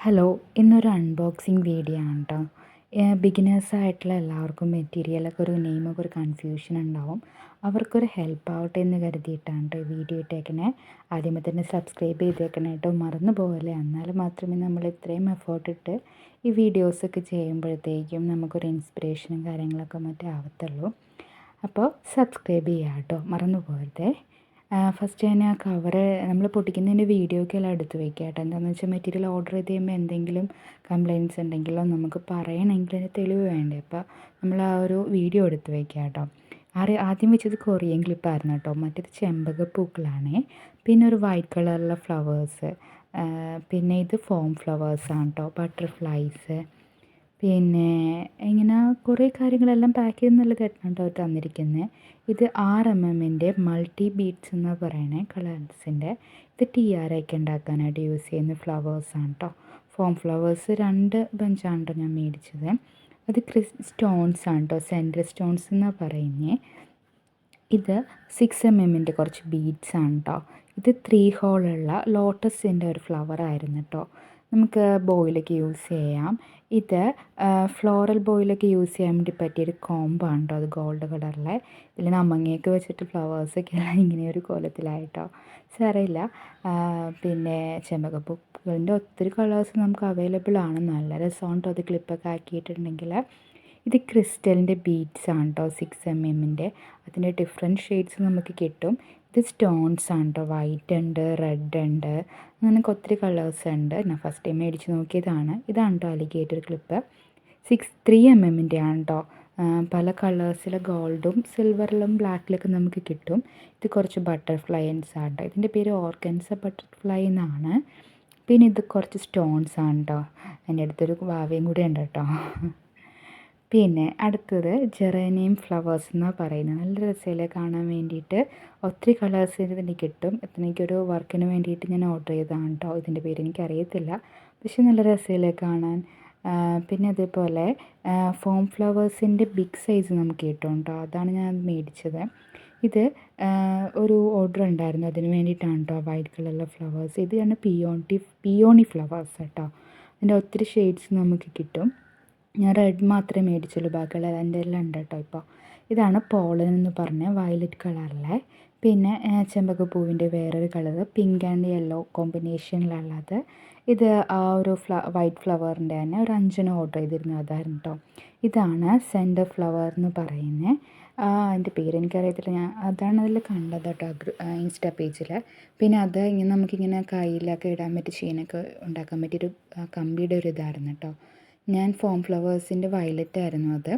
Hello ഇന്നൊരു unboxing video ആണ് കേട്ടോ ബിഗിനേഴ്സായിട്ടുള്ള എല്ലാവർക്കും മെറ്റീരിയലൊക്കെ ഒരു നെയിമൊക്കെ ഒരു കൺഫ്യൂഷൻ ഉണ്ടാവും. അവർക്കൊരു ഹെൽപ്പ് ആവട്ടെ എന്ന് കരുതിയിട്ടാണ് കേട്ടോ വീഡിയോ ഇട്ടേക്കണേ. ആദ്യമേ തന്നെ സബ്സ്ക്രൈബ് ചെയ്തേക്കണേ കേട്ടോ മറന്നു പോകല്ലേ എന്നാൽ മാത്രമേ നമ്മൾ ഇത്രയും എഫേർട്ട് ഇട്ട് ഈ വീഡിയോസൊക്കെ ചെയ്യുമ്പോഴത്തേക്കും നമുക്കൊരു ഇൻസ്പിറേഷനും കാര്യങ്ങളൊക്കെ മറ്റേ ആവത്തുള്ളൂ. അപ്പോൾ സബ്സ്ക്രൈബ് ചെയ്യാം കേട്ടോ മറന്നു പോകരുതേ ഫസ്റ്റ് തന്നെ ആ കവറ് നമ്മൾ പൊട്ടിക്കുന്നതിന്റെ വീഡിയോ ഒക്കെ എല്ലാം എടുത്ത് വയ്ക്കുക കേട്ടോ. എന്താണെന്ന് വെച്ചാൽ മെറ്റീരിയൽ ഓർഡർ ചെയ്ത് കഴിയുമ്പോൾ എന്തെങ്കിലും കംപ്ലയിന്റ്സ് ഉണ്ടെങ്കിലോ നമുക്ക് പറയണമെങ്കിൽ അതിന് തെളിവ് വേണ്ടേ. അപ്പോൾ നമ്മൾ ആ ഒരു വീഡിയോ എടുത്ത് വയ്ക്കുക കേട്ടോ. ആറ് ആദ്യം വെച്ചത് കൊറിയൻ ക്ലിപ്പായിരുന്നു കേട്ടോ. മറ്റേത് ചെമ്പകപ്പൂക്കളാണേ പിന്നെ ഒരു വൈറ്റ് കളറിലുള്ള ഫ്ലവേഴ്സ് പിന്നെ ഇത് ഫോം ഫ്ലവേഴ്സാണ് കേട്ടോ. ബട്ടർഫ്ലൈസ് പിന്നെ ഇങ്ങനെ കുറേ കാര്യങ്ങളെല്ലാം പാക്ക് ചെയ്ത് നല്ല കേട്ടോ തന്നിരിക്കുന്നത് ഇത് ആറ് എം എമ്മിന്റെ മൾട്ടി ബീഡ്സ് എന്ന് പറയണേ കളേഴ്സിന്റെ ഇത് ടി ആർ ഒക്കെ ഉണ്ടാക്കാനായിട്ട് യൂസ് ചെയ്യുന്ന ഫ്ലവേഴ്സാണ് കേട്ടോ ഫോം ഫ്ലവേഴ്സ് രണ്ട് ബഞ്ചാണ് കേട്ടോ ഞാൻ മേടിച്ചത്. അത് ക്രിസ് സ്റ്റോൺസ് ആണ് കേട്ടോ സെന്റർ സ്റ്റോൺസ് എന്ന് പറയുന്നത് ഇത് സിക്സ് എം എമ്മിന്റെ കുറച്ച് ബീഡ്സ് ആണ് കേട്ടോ ഇത് ത്രീ ഹോളുള്ള ലോട്ടസിന്റെ ഒരു ഫ്ലവർ ആയിരുന്നു കേട്ടോ നമുക്ക് ബോയിലൊക്കെ യൂസ് ചെയ്യാം. ഇത് ഫ്ലോറൽ ബോയിലൊക്കെ യൂസ് ചെയ്യാൻ വേണ്ടി പറ്റിയൊരു കോമ്പാണ് കേട്ടോ അത് ഗോൾഡ് കളറിലെ. ഇതിൽ നമ്മങ്ങയൊക്കെ വെച്ചിട്ട് ഫ്ലവേഴ്സൊക്കെ ഇങ്ങനെ ഒരു കോലത്തിലായിട്ടോ. സാരമില്ല. പിന്നെ ചെമ്പകപ്പൂക്കളിന്റെ ഒത്തിരി കളേഴ്സ് നമുക്ക് അവൈലബിൾ ആണ്. നല്ല രസമുണ്ട് അത് ക്ലിപ്പൊക്കെ ആക്കിയിട്ടുണ്ടെങ്കിൽ ഇത് ക്രിസ്റ്റലിന്റെ ബീഡ്സ് ആണ് കേട്ടോ സിക്സ് എം എമ്മിന്റെ. അതിന്റെ ഡിഫറെന്റ് ഷെയ്ഡ്സ് നമുക്ക് കിട്ടും. ഇത് സ്റ്റോൺസ് ആണ് കേട്ടോ വൈറ്റ് ഉണ്ട് റെഡ് ഉണ്ട് അങ്ങനെ ഒത്തിരി കളേഴ്സ് ഉണ്ട്. ഞാൻ ഫസ്റ്റ് ടൈം മേടിച്ച് നോക്കിയതാണ്. ഇതാണ് കേട്ടോ alligator clip six three M എമ്മിന്റെ ആണ് കേട്ടോ പല കളേഴ്സിലെ ഗോൾഡും സിൽവറിലും ബ്ലാക്കിലൊക്കെ നമുക്ക് കിട്ടും. ഇത് കുറച്ച് ബട്ടർഫ്ലൈൻസ് ആണ് കേട്ടോ ഇതിന്റെ പേര് ഓർഗൻസ ബട്ടർഫ്ലൈ എന്നാണ്. പിന്നെ ഇത് കുറച്ച് സ്റ്റോൺസ് ആണ് കേട്ടോ എന്റെ അടുത്തൊരു വാവയും കൂടെ ഉണ്ട് കേട്ടോ. പിന്നെ അടുത്തത് ജെറേനിയം ഫ്ലവേഴ്സ് എന്ന് പറയുന്നത്. നല്ല രസമല്ലേ കാണാൻ വേണ്ടിയിട്ട്. ഒത്തിരി കളേഴ്സ് ഇതിന് കിട്ടും. എനിക്കൊരു വർക്കിന് വേണ്ടിയിട്ട് ഞാൻ ഓർഡർ ചെയ്തതാണ് കേട്ടോ ഇതിന്റെ പേര് എനിക്കറിയത്തില്ല. പക്ഷേ നല്ല രസമല്ലേ കാണാൻ. പിന്നെ അതേപോലെ ഫോം ഫ്ലവേഴ്സിന്റെ ബിഗ് സൈസ് നമുക്ക് കിട്ടും കേട്ടോ അതാണ് ഞാൻ മേടിച്ചത്. ഇത് ഒരു ഓർഡർ ഉണ്ടായിരുന്നു. അതിന് വേണ്ടിയിട്ടാണ് കേട്ടോ വൈറ്റ് കളറിലെ ഫ്ലവേഴ്സ് ഇതാണ് പിയോണ്ടി പിയോണി ഫ്ലവേഴ്സ് കേട്ടോ അതിന്റെ ഒത്തിരി ഷെയ്ഡ്സ് നമുക്ക് കിട്ടും. ഞാൻ റെഡ് മാത്രമേ മേടിച്ചുള്ളൂ ബാക്കിയുള്ള എന്റെ എല്ലാം ഉണ്ട് കേട്ടോ ഇപ്പോൾ. ഇതാണ് പോളൻ എന്ന് പറഞ്ഞ വയലറ്റ് കളറിലെ പിന്നെ ചെമ്പകപ്പൂവിന്റെ വേറൊരു കളർ പിങ്ക് ആൻഡ് യെല്ലോ കോമ്പിനേഷനിലുള്ളത് ഇത് ആ ഒരു ഫ്ല വൈറ്റ് ഫ്ലവറിന്റെ തന്നെ ഒരു അഞ്ചെണ്ണം ഓർഡർ ചെയ്തിരുന്നു അതായിരുന്നു കേട്ടോ ഇതാണ് സെന്റർ ഫ്ലവർ എന്ന് പറയുന്നത്. അതിന്റെ പേര് എനിക്കറിയത്തില്ല. ഞാൻ അതാണ് അതിൽ കണ്ടത് കേട്ടോ ഇൻസ്റ്റാ പേജിൽ. പിന്നെ അത് ഇങ്ങനെ നമുക്കിങ്ങനെ കയ്യിലൊക്കെ ഇടാൻ പറ്റി ചെയിനൊക്കെ ഉണ്ടാക്കാൻ പറ്റിയൊരു കമ്പിയുടെ ഒരു ഇതായിരുന്നു കേട്ടോ ഞാൻ ഫോം ഫ്ലവേഴ്സിന്റെ വയലറ്റ് ആയിരുന്നു അത്.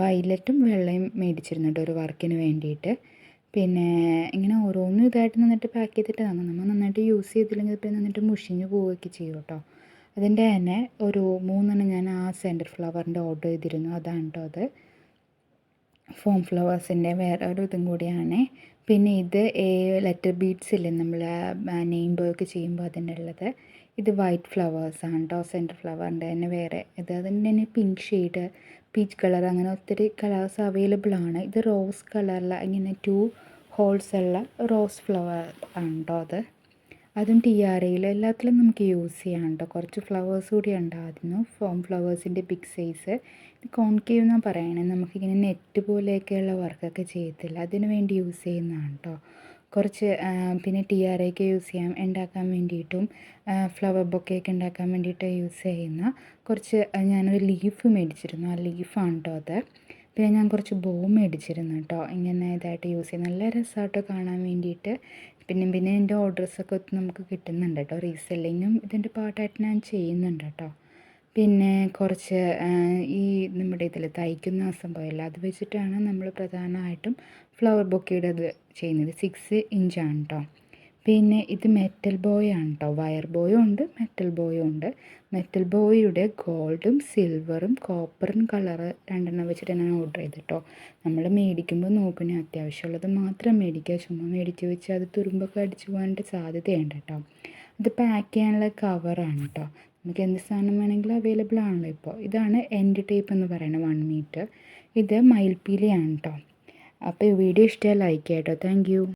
വയലറ്റും വെള്ളയും മേടിച്ചിരുന്നു കേട്ടോ ഒരു വർക്കിന് വേണ്ടിയിട്ട്. പിന്നെ ഇങ്ങനെ ഓരോന്നും ഇതായിട്ട് നന്നായിട്ട് പാക്ക് ചെയ്തിട്ട് തന്നു നമ്മൾ നന്നായിട്ട് യൂസ് ചെയ്തില്ലെങ്കിൽ പിന്നെ നന്നായിട്ട് മുഷിഞ്ഞു പോവുകയൊക്കെ ചെയ്യും കേട്ടോ. അതിന്റെ തന്നെ ഒരു മൂന്നെണ്ണം ഞാൻ ആ സെന്റർ ഫ്ലവറിന്റെ ഓർഡർ ചെയ്തിരുന്നു. അതാണ് കേട്ടോ അത്. ഫോം ഫ്ലവേഴ്സിന്റെ വേറെ ഒരു ഇതും കൂടിയാണ്. പിന്നെ ഇത് ലെറ്റർ ബീഡ്സ് ഇല്ലേ നമ്മൾ നെയിം ബോയൊക്കെ ചെയ്യുമ്പോൾ അതിന്റെ ഉള്ളത് ഇത് വൈറ്റ് ഫ്ലവേഴ്സാണ് കേട്ടോ സെന്റർ ഫ്ലവറിന്റെ തന്നെ വേറെ ഇത് അതിന്റെ തന്നെ പിങ്ക് ഷെയ്ഡ് പീച്ച് കളർ അങ്ങനെ ഒത്തിരി കളേഴ്സ് അവൈലബിൾ ആണ്. ഇത് റോസ് കളറിൽ ഇങ്ങനെ ടു ഹോൾസ് ഉള്ള റോസ് ഫ്ലവർ ആണ് കേട്ടോ അത്. അതും ടി ആർ ഐയിൽ എല്ലാത്തിലും നമുക്ക് യൂസ് ചെയ്യാം കേട്ടോ കുറച്ച് ഫ്ലവേഴ്സ് കൂടി ഉണ്ടായിരുന്നു. ഫോം ഫ്ലവേഴ്സിന്റെ ബിഗ് സൈസ് കോൺകേവ് എന്നാണ് പറയണേ. നമുക്കിങ്ങനെ നെറ്റ് പോലെയൊക്കെയുള്ള വർക്കൊക്കെ ചെയ്യത്തില്ല. അതിനു വേണ്ടി യൂസ് ചെയ്യുന്നതാണ് കേട്ടോ കുറച്ച് പിന്നെ ടി ആർ ഒക്കെ യൂസ് ചെയ്യാം. ഉണ്ടാക്കാൻ വേണ്ടിയിട്ടും ഫ്ലവർ ബൊക്കെയൊക്കെ ഉണ്ടാക്കാൻ വേണ്ടിയിട്ട് യൂസ് ചെയ്യുന്ന കുറച്ച് ഞാനൊരു ലീഫ് മേടിച്ചിരുന്നു. ആ ലീഫാണ് കേട്ടോ അത്. പിന്നെ ഞാൻ കുറച്ച് ബോ മേടിച്ചിരുന്നു കേട്ടോ ഇങ്ങനെ ഇതായിട്ട് യൂസ് ചെയ്യും നല്ല രസമായിട്ട് കാണാൻ വേണ്ടിയിട്ട്. പിന്നെ പിന്നെ എന്റെ ഓർഡേഴ്സൊക്കെ നമുക്ക് കിട്ടുന്നുണ്ട് കേട്ടോ റീസെല്ലിങ്ങും ഇതിന്റെ പാർട്ടായിട്ട് ഞാൻ ചെയ്യുന്നുണ്ട് കേട്ടോ പിന്നെ കുറച്ച് ഈ നമ്മുടെ ഇതിൽ തയ്ക്കുന്ന സംഭവമില്ല അത് വെച്ചിട്ടാണ് നമ്മൾ പ്രധാനമായിട്ടും ഫ്ലവർ ബൊക്കെയുടെ ഇത് ചെയ്യുന്നത് സിക്സ് ഇഞ്ചാണ് കേട്ടോ പിന്നെ ഇത് മെറ്റൽ ബോയ് ആണ് കേട്ടോ വയർ ബോയും ഉണ്ട് മെറ്റൽ ബോയും ഉണ്ട്. മെറ്റൽ ബോയുടെ ഗോൾഡും സിൽവറും കോപ്പറും കളറ് രണ്ടെണ്ണം വെച്ചിട്ട് ഞാൻ ഓർഡർ ചെയ്തു കേട്ടോ നമ്മൾ മേടിക്കുമ്പോൾ നോക്കണേ അത്യാവശ്യമുള്ളത് മാത്രം മേടിക്കുക. ചുമ്മാ മേടിച്ച് വെച്ച് അത് തുരുമ്പൊക്കെ അടിച്ചു പോകാനായിട്ട് സാധ്യതയുണ്ട് കേട്ടോ ഇത് പാക്ക് ചെയ്യാനുള്ള കവറാണ് കേട്ടോ നമുക്ക് എന്ത് സാധനം വേണമെങ്കിലും അവൈലബിൾ ആണല്ലോ ഇപ്പോൾ. ഇതാണ് എൻഡ് ടേപ്പ് എന്ന് പറയുന്നത് വൺ മീറ്റർ ഇത് മയിൽപ്പീലിയാണ് കേട്ടോ അപ്പോൾ ഈ വീഡിയോ ഇഷ്ടമായി ലൈക്ക് ചെയ്യാം കേട്ടോ താങ്ക്